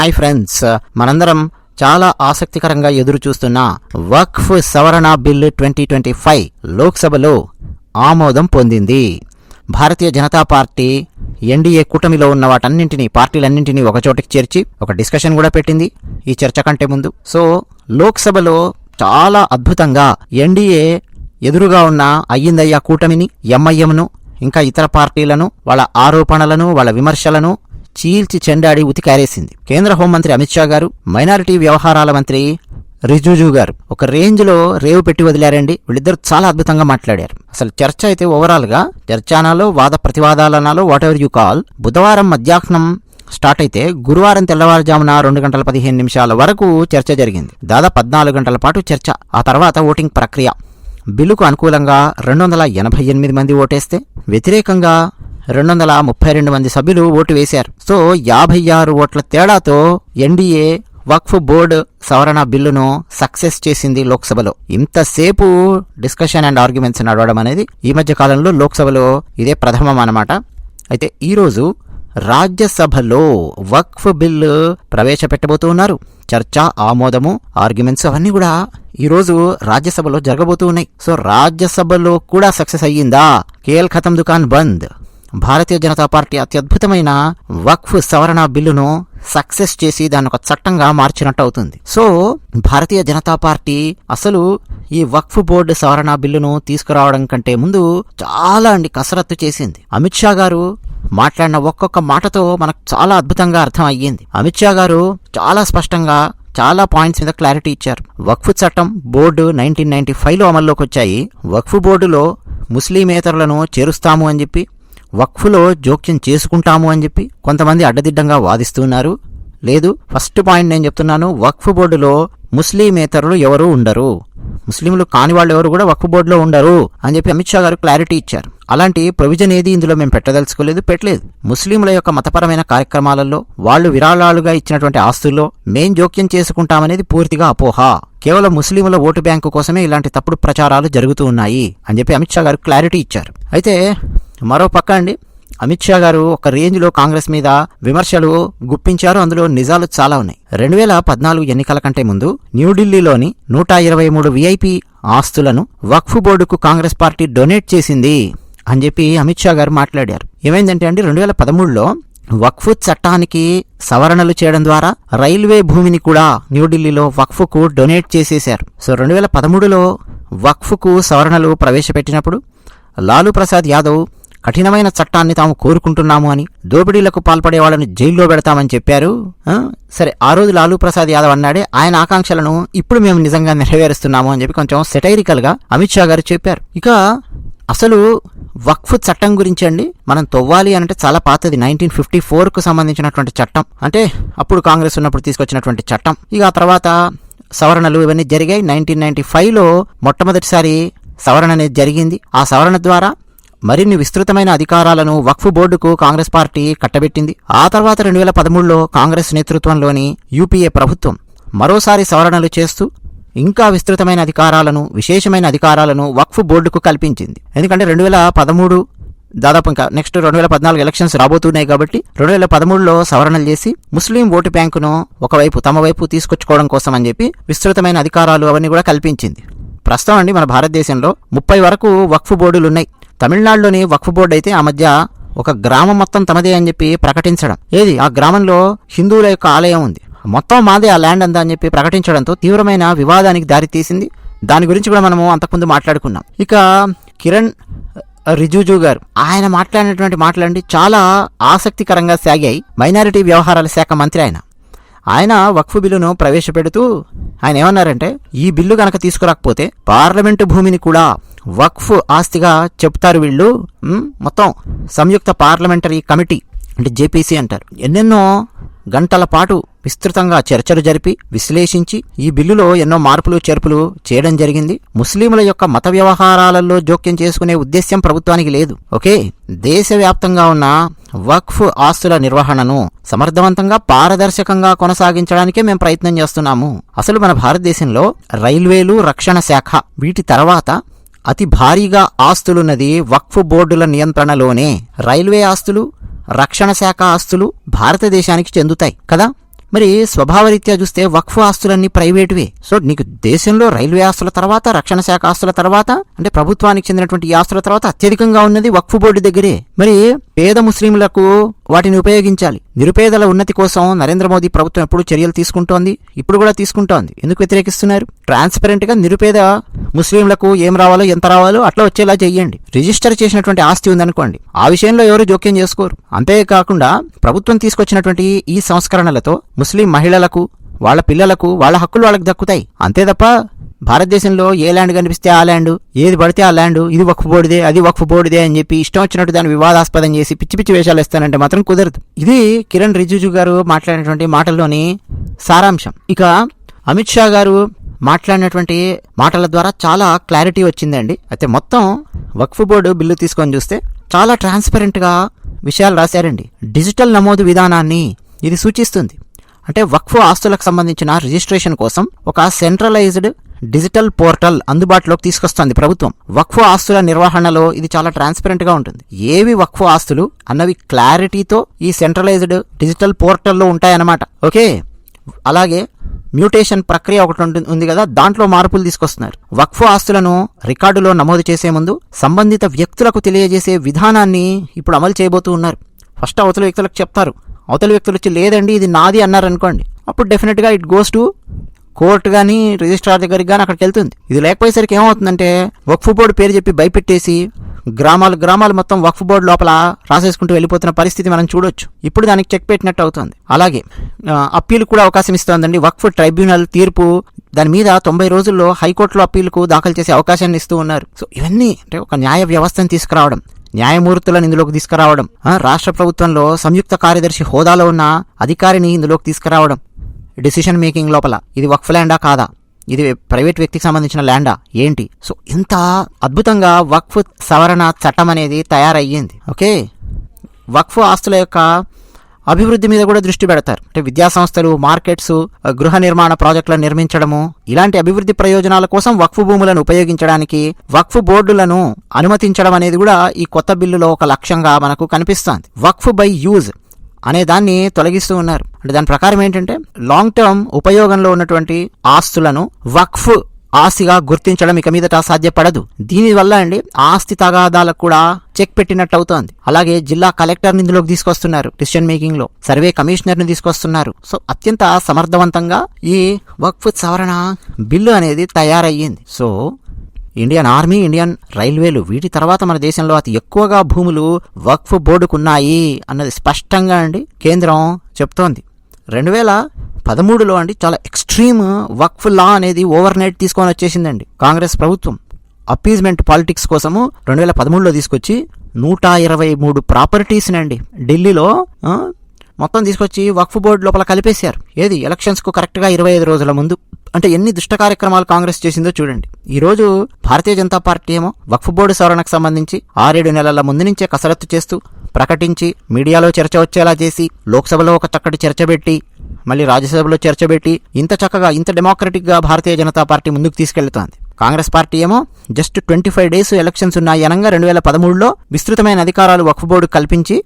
Hi friends. మనందరం చాలా ఆసక్తికరంగా ఎదురు చూస్తున్న వక్ఫ్ సవరణ బిల్లు ట్వంటీ ట్వంటీ ఫైవ్ లోక్సభలో ఆమోదం పొందింది. భారతీయ జనతా పార్టీ ఎన్డీఏ కూటమిలో ఉన్న వాటన్నింటినీ పార్టీలన్నింటినీ ఒకచోటికి చేర్చి ఒక డిస్కషన్ కూడా పెట్టింది ఈ చర్చ కంటే ముందు. సో లోక్సభలో చాలా అద్భుతంగా ఎన్డీఏ ఎదురుగా ఉన్న అయ్యిందయ్యా కూటమిని ఎంఐఎంను ఇంకా ఇతర పార్టీలను వాళ్ళ ఆరోపణలను వాళ్ళ విమర్శలను చీల్చి చెండాడి ఉతికారేసింది. కేంద్ర హోంమంత్రి అమిత్ షా గారు మైనారిటీ వ్యవహారాల మంత్రి రిజుజు గారు ఒక రేంజ్లో రేవు పెట్టి వదిలారండి. వీళ్ళిద్దరు చాలా అద్భుతంగా మాట్లాడారు. అసలు చర్చ అయితే ఓవరాల్గా చర్చానాలో వాద ప్రతివాదాలనాలో వాట్ ఎవర్ యూ కాల్ బుధవారం మధ్యాహ్నం స్టార్ట్ అయితే గురువారం తెల్లవారుజామున రెండు గంటల పదిహేను నిమిషాల వరకు చర్చ జరిగింది. దాదాపు పద్నాలుగు గంటల పాటు చర్చ. ఆ తర్వాత ఓటింగ్ ప్రక్రియ. బిల్లుకు అనుకూలంగా రెండు వందల ఎనభై ఎనిమిది మంది ఓటేస్తే వ్యతిరేకంగా రెండు వందల ముప్పై రెండు మంది సభ్యులు ఓటు వేశారు. సో యాభై ఆరు ఓట్ల తేడాతో ఎన్డీఏ వక్ఫ్ బోర్డు సవరణ బిల్లును సక్సెస్ చేసింది లోక్సభలో. ఇంతసేపు డిస్కషన్ అండ్ ఆర్గ్యుమెంట్స్ నడవడం అనేది ఈ మధ్య కాలంలో లోక్సభలో ఇదే ప్రథమం అన్నమాట. అయితే ఈరోజు రాజ్యసభలో వక్ఫ్ బిల్లు ప్రవేశపెట్టబోతూ ఉన్నారు చర్చ ఆమోదము ఆర్గ్యుమెంట్స్ అవన్నీ కూడా ఈరోజు రాజ్యసభలో జరగబోతూ ఉన్నాయి. సో రాజ్యసభలో కూడా సక్సెస్ అయ్యిందా? కేల్ ఖతం దుకాన్ బంద్. భారతీయ జనతా పార్టీ అత్యద్భుతమైన వక్ఫ్ సవరణ బిల్లును సక్సెస్ చేసి దాన్ని ఒక చట్టంగా మార్చినట్టు అవుతుంది సో భారతీయ జనతా పార్టీ అసలు ఈ వక్ఫ్ బోర్డు సవరణ బిల్లును తీసుకురావడం కంటే ముందు చాలా అండి కసరత్తు చేసింది. అమిత్ షా గారు మాట్లాడిన ఒక్కొక్క మాటతో మనకు చాలా అద్భుతంగా అర్థం అయ్యింది అమిత్ షా గారు చాలా స్పష్టంగా చాలా పాయింట్స్ మీద క్లారిటీ ఇచ్చారు. వక్ఫ్ చట్టం బోర్డు నైన్టీన్ నైన్టీ ఫైవ్లో అమల్లోకి వచ్చాయి వక్ఫ్ బోర్డులో ముస్లిమేతరులను చేరుస్తాము అని చెప్పి వక్ఫ్లో జోక్యం చేసుకుంటాము అని చెప్పి కొంతమంది అడ్డదిడ్డంగా వాదిస్తున్నారు. లేదు ఫస్ట్ పాయింట్ నేను చెప్తున్నాను వక్ఫ్ బోర్డులో ముస్లిమేతరులు ఎవరు ఉండరు. ముస్లింలు కాని వాళ్ళు ఎవరు కూడా వక్ఫ్ బోర్డులో ఉండరు అని చెప్పి అమిత్ షా గారు క్లారిటీ ఇచ్చారు. అలాంటి ప్రొవిజన్ ఏది ఇందులో మేము పెట్టదలుచుకోలేదు పెట్టలేదు. ముస్లింల యొక్క మతపరమైన కార్యక్రమాలలో వాళ్ళు విరాళాలుగా ఇచ్చినటువంటి ఆస్తుల్లో మేం జోక్యం చేసుకుంటామనేది పూర్తిగా అపోహ. కేవలం ముస్లింల ఓటు బ్యాంకు కోసమే ఇలాంటి తప్పుడు ప్రచారాలు జరుగుతూ ఉన్నాయి అని చెప్పి అమిత్ షా గారు క్లారిటీ ఇచ్చారు. అయితే మరో పక్క అండి. అమిత్ షా గారు ఒక రేంజ్లో కాంగ్రెస్ మీద విమర్శలు గుప్పించారు. అందులో నిజాలు చాలా ఉన్నాయి. రెండు వేల పద్నాలుగు ఎన్నికల కంటే ముందు న్యూఢిల్లీలోని నూట ఇరవై మూడు విఐపి ఆస్తులను వక్ఫ్ బోర్డుకు కాంగ్రెస్ పార్టీ డొనేట్ చేసింది అని చెప్పి అమిత్ షా గారు మాట్లాడారు. ఏమైందంటే అండి రెండు వేల పదమూడులో వక్ఫ్ చట్టానికి సవరణలు చేయడం ద్వారా రైల్వే భూమిని కూడా న్యూఢిల్లీలో వక్ఫ్కు డొనేట్ చేసేశారు. సో రెండు వేల పదమూడులో వక్ఫ్కు సవరణలు ప్రవేశపెట్టినప్పుడు లాలూ ప్రసాద్ యాదవ్ కఠినమైన చట్టాన్ని తాము కోరుకుంటున్నాము అని దోపిడీలకు పాల్పడే వాళ్ళని జైల్లో పెడతామని చెప్పారు. సరే ఆ రోజు లాలూ ప్రసాద్ యాదవ్ అన్నాడే ఆయన ఆకాంక్షలను ఇప్పుడు మేము నిజంగా నెరవేరుస్తున్నాము అని చెప్పి కొంచెం సెటైరికల్గా అమిత్ షా గారు చెప్పారు. ఇక అసలు వక్ఫ్ చట్టం గురించి అండి మనం తవ్వాలి అంటే చాలా పాతది నైన్టీన్ ఫిఫ్టీ ఫోర్కు సంబంధించినటువంటి చట్టం. అంటే అప్పుడు కాంగ్రెస్ ఉన్నప్పుడు తీసుకొచ్చినటువంటి చట్టం. ఇక ఆ తర్వాత సవరణలు ఇవన్నీ జరిగాయి. నైన్టీన్ నైన్టీ ఫైవ్లో మొట్టమొదటిసారి సవరణ అనేది జరిగింది. ఆ సవరణ ద్వారా మరిన్ని విస్తృతమైన అధికారాలను వక్ఫ్ బోర్డుకు కాంగ్రెస్ పార్టీ కట్టబెట్టింది. ఆ తర్వాత రెండు వేల పదమూడులో కాంగ్రెస్ నేతృత్వంలోని యూపీఏ ప్రభుత్వం మరోసారి సవరణలు చేస్తూ ఇంకా విస్తృతమైన అధికారాలను విశేషమైన అధికారాలను వక్ఫ్ బోర్డుకు కల్పించింది. ఎందుకంటే రెండు వేల పదమూడు దాదాపు ఇంకా నెక్స్ట్ రెండు వేల పద్నాలుగు ఎలక్షన్స్ రాబోతున్నాయి కాబట్టి రెండు వేల పదమూడులో సవరణలు చేసి ముస్లిం ఓటు బ్యాంకును ఒకవైపు తమ వైపు తీసుకొచ్చుకోవడం కోసం అని చెప్పి విస్తృతమైన అధికారాలు అవన్నీ కూడా కల్పించింది. ప్రస్తుతం అండి మన భారతదేశంలో ముప్పై వరకు వక్ఫ్ బోర్డులు ఉన్నాయి తమిళనాడులోని వక్ఫ్ బోర్డు అయితే ఆ మధ్య ఒక గ్రామం మొత్తం తమదే అని చెప్పి ప్రకటించడం. ఏది? ఆ గ్రామంలో హిందువుల యొక్క ఆలయం ఉంది. మొత్తం మాదే ఆ ల్యాండ్ అందా అని చెప్పి ప్రకటించడంతో తీవ్రమైన వివాదానికి దారితీసింది దాని గురించి కూడా మనము అంతకుముందు మాట్లాడుకున్నాం. ఇక కిరణ్ రిజుజు గారు ఆయన మాట్లాడినటువంటి మాటలండి చాలా ఆసక్తికరంగా సాగాయి. మైనారిటీ వ్యవహారాల శాఖ మంత్రి ఆయన. ఆయన వక్ఫ్ బిల్లును ప్రవేశపెడుతూ ఆయన ఏమన్నారంటే ఈ బిల్లు కనుక తీసుకురాకపోతే పార్లమెంటు భూమిని కూడా వక్ఫ్ ఆస్తిగా చెప్తారు వీళ్ళు మొత్తం సంయుక్త పార్లమెంటరీ కమిటీ అంటే జేపీసీ అంటారు. ఎన్నెన్నో గంటల పాటు విస్తృతంగా చర్చలు జరిపి విశ్లేషించి ఈ బిల్లులో ఎన్నో మార్పులు చేర్పులు చేయడం జరిగింది. ముస్లింల యొక్క మత వ్యవహారాలలో జోక్యం చేసుకునే ఉద్దేశ్యం ప్రభుత్వానికి లేదు. ఓకే? దేశవ్యాప్తంగా ఉన్న వక్ఫ్ ఆస్తుల నిర్వహణను సమర్థవంతంగా పారదర్శకంగా కొనసాగించడానికే మేము ప్రయత్నం చేస్తున్నాము. అసలు మన భారతదేశంలో రైల్వేలు రక్షణ శాఖ వీటి తర్వాత అతి భారీగా ఆస్తులున్నది వక్ఫ్ బోర్డుల నియంత్రణలోనే రైల్వే ఆస్తులు రక్షణ శాఖ ఆస్తులు భారతదేశానికి చెందుతాయి కదా? మరి స్వభావరీత్యా చూస్తే వక్ఫ్ ఆస్తులన్నీ ప్రైవేటువే. సో నీకు దేశంలో రైల్వే ఆస్తుల తర్వాత రక్షణ శాఖ ఆస్తుల తర్వాత అంటే ప్రభుత్వానికి చెందినటువంటి ఆస్తుల తర్వాత అత్యధికంగా ఉన్నది వక్ఫ్ బోర్డు దగ్గరే. మరి పేద ముస్లింలకు వాటిని ఉపయోగించాలి. నిరుపేదల ఉన్నతి కోసం నరేంద్ర మోదీ ప్రభుత్వం ఎప్పుడు చర్యలు తీసుకుంటోంది ఇప్పుడు కూడా తీసుకుంటోంది. ఎందుకు వ్యతిరేకిస్తున్నారు? ట్రాన్స్పరెంట్గా నిరుపేద ముస్లింలకు ఏం రావాలో ఎంత రావాలో అట్లా వచ్చేలా చేయండి రిజిస్టర్ చేసినటువంటి ఆస్తి ఉందనుకోండి ఆ విషయంలో ఎవరు జోక్యం చేసుకోరు. అంతేకాకుండా ప్రభుత్వం తీసుకొచ్చినటువంటి ఈ సంస్కరణలతో ముస్లిం మహిళలకు వాళ్ళ పిల్లలకు వాళ్ళ హక్కులు వాళ్ళకి దక్కుతాయి. అంతే తప్ప భారతదేశంలో ఏ ల్యాండ్ కనిపిస్తే ఆ ల్యాండ్ ఏది పడితే ఆ ల్యాండ్ ఇది వక్ఫ్ బోర్డుదే అది వక్ఫ్ బోర్డుదే అని చెప్పి ఇష్టం వచ్చినట్టు దాన్ని వివాదాస్పదం చేసి పిచ్చి పిచ్చి వేషాలు ఇస్తానంటే మాత్రం కుదరదు. ఇది కిరణ్ రిజిజు గారు మాట్లాడినటువంటి మాటల్లోని సారాంశం. ఇక అమిత్ షా గారు మాట్లాడినటువంటి మాటల ద్వారా చాలా క్లారిటీ వచ్చిందండి. అయితే మొత్తం వక్ఫ్ బోర్డు బిల్లు తీసుకొని చూస్తే చాలా ట్రాన్స్పరెంట్గా విషయాలు రాశారండి. డిజిటల్ నమోదు విధానాన్ని ఇది సూచిస్తుంది. అంటే వక్ఫ్ ఆస్తులకు సంబంధించిన రిజిస్ట్రేషన్ కోసం ఒక సెంట్రలైజ్డ్ డిజిటల్ పోర్టల్ అందుబాటులోకి తీసుకొస్తుంది ప్రభుత్వం. వక్ఫ్ ఆస్తుల నిర్వహణలో ఇది చాలా ట్రాన్స్పరెంట్గా ఉంటుంది. ఏవి వక్ఫ్ ఆస్తులు అన్నవి క్లారిటీతో ఈ సెంట్రలైజ్డ్ డిజిటల్ పోర్టల్లో ఉంటాయన్నమాట. ఓకే? అలాగే మ్యూటేషన్ ప్రక్రియ ఒకటి ఉంటుంది ఉంది కదా దాంట్లో మార్పులు తీసుకొస్తున్నారు. వక్ఫ్ ఆస్తులను రికార్డులో నమోదు చేసే ముందు సంబంధిత వ్యక్తులకు తెలియజేసే విధానాన్ని ఇప్పుడు అమలు చేయబోతూ ఉన్నారు. ఫస్ట్ అవతల వ్యక్తులకు చెప్తారు. అవతల వ్యక్తులు వచ్చి లేదండి ఇది నాది అన్నారు అనుకోండి. అప్పుడు డెఫినెట్గా ఇట్ గోస్ టు కోర్టు కానీ రిజిస్ట్రార్ దగ్గరికి కానీ అక్కడికి వెళ్తుంది. ఇది లేకపోయేసరికి ఏమవుతుందంటే వక్ఫ్ బోర్డు పేరు చెప్పి భయపెట్టేసి గ్రామాలు గ్రామాలు మొత్తం వక్ఫ్ బోర్డు లోపల రాసేసుకుంటూ వెళ్ళిపోతున్న పరిస్థితి మనం చూడొచ్చు. ఇప్పుడు దానికి చెక్ పెట్టినట్టు అవుతుంది. అలాగే అప్పీలు కూడా అవకాశం ఇస్తోందండి. వక్ఫ్ ట్రైబ్యునల్ తీర్పు దాని మీద తొంభై రోజుల్లో హైకోర్టులో అప్పీలుకు దాఖలు చేసే అవకాశాన్ని ఇస్తూ ఉన్నారు. సో ఇవన్నీ అంటే ఒక న్యాయ వ్యవస్థను తీసుకురావడం. న్యాయమూర్తులను ఇందులోకి తీసుకురావడం రాష్ట్ర ప్రభుత్వంలో సంయుక్త కార్యదర్శి హోదాలో ఉన్న అధికారిని ఇందులోకి తీసుకురావడం. డిసిషన్ మేకింగ్ లోపల. ఇది వక్ఫ్ ల్యాండా కాదా? ఇది ప్రైవేట్ వ్యక్తికి సంబంధించిన ల్యాండా? ఏంటి? సో ఇంత అద్భుతంగా వక్ఫ్ సవరణ చట్టం అనేది తయారయ్యింది. ఓకే? వక్ఫ్ ఆస్తుల యొక్క అభివృద్ధి మీద కూడా దృష్టి పెడతారు. అంటే విద్యా సంస్థలు మార్కెట్స్ గృహ నిర్మాణ ప్రాజెక్టులను నిర్మించడము ఇలాంటి అభివృద్ధి ప్రయోజనాల కోసం వక్ఫ్ భూములను ఉపయోగించడానికి వక్ఫ్ బోర్డులను అనుమతించడం అనేది కూడా ఈ కొత్త బిల్లులో ఒక లక్ష్యంగా మనకు కనిపిస్తోంది. వక్ఫ్ బై యూజ్ అనే దాన్ని తొలగిస్తూ ఉన్నారు. అంటే దాని ప్రకారం ఏంటంటే లాంగ్ టర్మ్ ఉపయోగంలో ఉన్నటువంటి ఆస్తులను వక్ఫ్ ఆస్తిగా గుర్తించడం ఇక మీదట సాధ్యపడదు దీనివల్ల అండి ఆస్తి తగాదాలకు కూడా చెక్ పెట్టినట్టు అవుతోంది అలాగే జిల్లా కలెక్టర్ ఇందులోకి తీసుకొస్తున్నారు డిసిషన్ మేకింగ్లో సర్వే కమిషనర్ని తీసుకొస్తున్నారు. సో అత్యంత సమర్థవంతంగా ఈ వక్ఫ్ సవరణ బిల్లు అనేది తయారయ్యింది. సో ఇండియన్ ఆర్మీ ఇండియన్ రైల్వేలు వీటి తర్వాత మన దేశంలో అతి ఎక్కువగా భూములు వక్ఫ్ బోర్డుకున్నాయి అన్నది స్పష్టంగా అండి కేంద్రం చెప్తోంది. రెండు వేల పదమూడులో అండి చాలా ఎక్స్ట్రీమ్ వక్ఫ్ లా అనేది ఓవర్ నైట్ తీసుకొని వచ్చేసిందండి. కాంగ్రెస్ ప్రభుత్వం అప్పీజ్మెంట్ పాలిటిక్స్ కోసము రెండు వేల పదమూడులో తీసుకొచ్చి నూట ఇరవై మూడు ప్రాపర్టీస్ని అండి ఢిల్లీలో మొత్తం తీసుకొచ్చి వక్ఫ్ బోర్డు లోపల కలిపేశారు. ఏది? ఎలక్షన్స్కు కరెక్ట్గా ఇరవై ఐదు రోజుల ముందు. అంటే ఎన్ని దుష్ట కార్యక్రమాలు కాంగ్రెస్ చేసిందో చూడండి. ఈ రోజు భారతీయ జనతా పార్టీ ఏమో వక్ఫ్ బోర్డు సవరణకు సంబంధించి ఆరేడు నెలల ముందు నుంచే కసరత్తు చేస్తూ ప్రకటించి మీడియాలో చర్చ వచ్చేలా చేసి లోక్సభలో ఒక చక్కటి చర్చ పెట్టి మళ్ళీ రాజ్యసభలో చర్చ పెట్టి ఇంత చక్కగా ఇంత డెమోక్రటిక్గా భారతీయ జనతా పార్టీ ముందుకు తీసుకెళ్తోంది. కాంగ్రెస్ పార్టీ ఏమో just twenty five days elections ఉన్నాయి అనగా రెండు వేల పదమూడులో విస్తృతమైన అధికారాలు వక్ఫ్ బోర్డు కల్పించి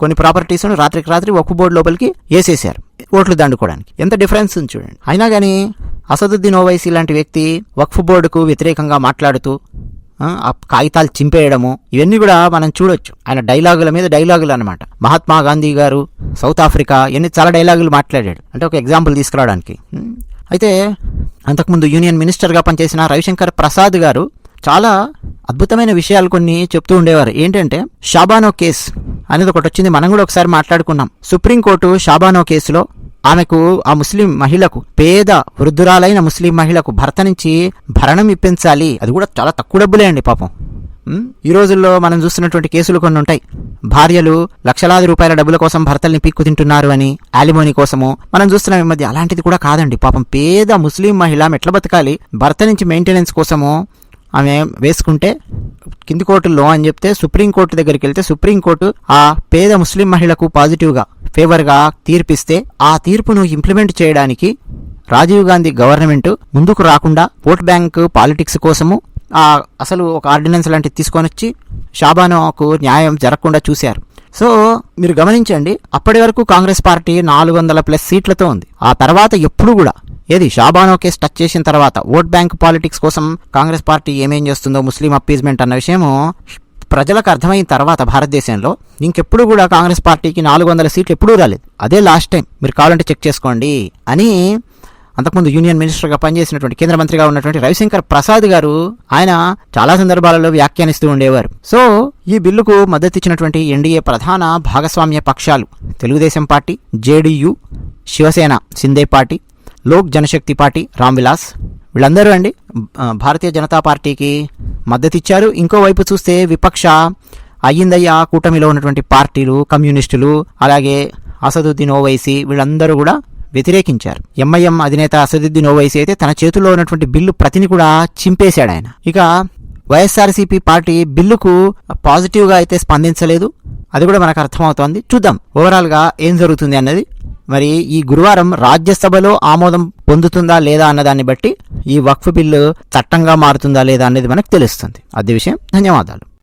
కొన్ని ప్రాపర్టీస్ను రాత్రికి రాత్రి వక్ఫ్ బోర్డు లోపలికి వేసేశారు ఓట్లు దండుకోవడానికి. ఎంత డిఫరెన్స్ ఉంది చూడండి. అయినా కానీ అసదుద్దీన్ ఓవైసీ లాంటి వ్యక్తి వక్ఫ్ బోర్డుకు వ్యతిరేకంగా మాట్లాడుతూ ఆ, కాగితాలు చింపేయడము ఇవన్నీ కూడా మనం చూడొచ్చు. ఆయన డైలాగుల మీద డైలాగులు అనమాట మహాత్మా గాంధీ గారు సౌత్ ఆఫ్రికా ఇవన్నీ చాలా డైలాగులు మాట్లాడాడు. అంటే ఒక ఎగ్జాంపుల్ తీసుకురావడానికి. అయితే అంతకుముందు యూనియన్ మినిస్టర్గా పనిచేసిన రవిశంకర్ ప్రసాద్ గారు చాలా అద్భుతమైన విషయాలు కొన్ని చెప్తూ ఉండేవారు. ఏంటంటే షాబానో కేస్ అనేది ఒకటి వచ్చింది. మనం కూడా ఒకసారి మాట్లాడుకున్నాం. సుప్రీంకోర్టు షాబానో కేసులో ఆమెకు ఆ ముస్లిం మహిళకు పేద వృద్ధురాలైన ముస్లిం మహిళకు భర్త నుంచి భరణం ఇప్పించాలి. అది కూడా చాలా తక్కువ డబ్బులే అండి పాపం. ఈ రోజుల్లో మనం చూస్తున్నటువంటి కేసులు కొన్ని ఉంటాయి. భార్యలు లక్షలాది రూపాయల డబ్బుల కోసం భర్తల్ని పీక్కు తింటున్నారు అని ఆలిమోని కోసము మనం చూస్తున్నాం ఈ మధ్య అలాంటిది కూడా కాదండి. పాపం పేద ముస్లిం మహిళ మెట్ల బతకాలి? భర్త నుంచి మెయింటెనెన్స్ కోసము ఆమె వేసుకుంటే కింది కోర్టులో అని చెప్తే సుప్రీంకోర్టు దగ్గరికి వెళ్తే సుప్రీంకోర్టు ఆ పేద ముస్లిం మహిళకు పాజిటివ్గా ఫేవర్గా తీర్పిస్తే ఆ తీర్పును ఇంప్లిమెంట్ చేయడానికి రాజీవ్ గాంధీ గవర్నమెంట్ ముందుకు రాకుండా ఓట్ బ్యాంక్ పాలిటిక్స్ కోసము ఆ అసలు ఒక ఆర్డినెన్స్ లాంటిది తీసుకొని వచ్చి షాబానోకు న్యాయం జరగకుండా చూశారు. సో మీరు గమనించండి అప్పటి వరకు కాంగ్రెస్ పార్టీ నాలుగు వందల ప్లస్ సీట్లతో ఉంది. ఆ తర్వాత ఎప్పుడు కూడా ఏది షాబానో కేసు టచ్ చేసిన తర్వాత ఓట్ బ్యాంక్ పాలిటిక్స్ కోసం కాంగ్రెస్ పార్టీ ఏమేం చేస్తుందో ముస్లిం అప్పీజ్మెంట్ అన్న విషయము ప్రజలకు అర్థమైన తర్వాత భారతదేశంలో ఇంకెప్పుడు కూడా కాంగ్రెస్ పార్టీకి నాలుగు వందల సీట్లు ఎప్పుడూ రాలేదు. అదే లాస్ట్ టైం మీరు కావాలంటే చెక్ చేసుకోండి. అని అంతకుముందు యూనియన్ మినిస్టర్గా పనిచేసినటువంటి కేంద్ర మంత్రిగా ఉన్నటువంటి రవిశంకర్ ప్రసాద్ గారు ఆయన చాలా సందర్భాలలో వ్యాఖ్యానిస్తూ ఉండేవారు. సో ఈ బిల్లుకు మద్దతు ఇచ్చినటువంటి ఎన్డీఏ ప్రధాన భాగస్వామ్య పక్షాలు Telugu Desam party JDU Shiv Sena Shinde party Lok Janshakti party Ram Vilas వీళ్ళందరూ అండి భారతీయ జనతా పార్టీకి మద్దతు ఇచ్చారు ఇంకోవైపు చూస్తే విపక్ష అయ్యిందయ్యా కూటమిలో ఉన్నటువంటి పార్టీలు కమ్యూనిస్టులు అలాగే అసదుద్దీన్ ఓవైసీ వీళ్ళందరూ కూడా వ్యతిరేకించారు. ఎంఐఎం అధినేత అసదుద్దీన్ ఓవైసీ అయితే తన చేతుల్లో ఉన్నటువంటి బిల్లు ప్రతిని కూడా చింపేశాడు ఆయన. ఇక వైఎస్ఆర్సీపీ పార్టీ బిల్లుకు పాజిటివ్గా అయితే స్పందించలేదు. అది కూడా మనకు అర్థమవుతోంది. చూద్దాం. ఓవరాల్గా ఏం జరుగుతుంది అన్నది మరి ఈ గురువారం రాజ్యసభలో ఆమోదం పొందుతుందా లేదా అన్నదాన్ని బట్టి ఈ వక్ఫ్ బిల్లు చట్టంగా మారుతుందా లేదా అనేది మనకు తెలుస్తుంది. అదే విషయం. ధన్యవాదాలు.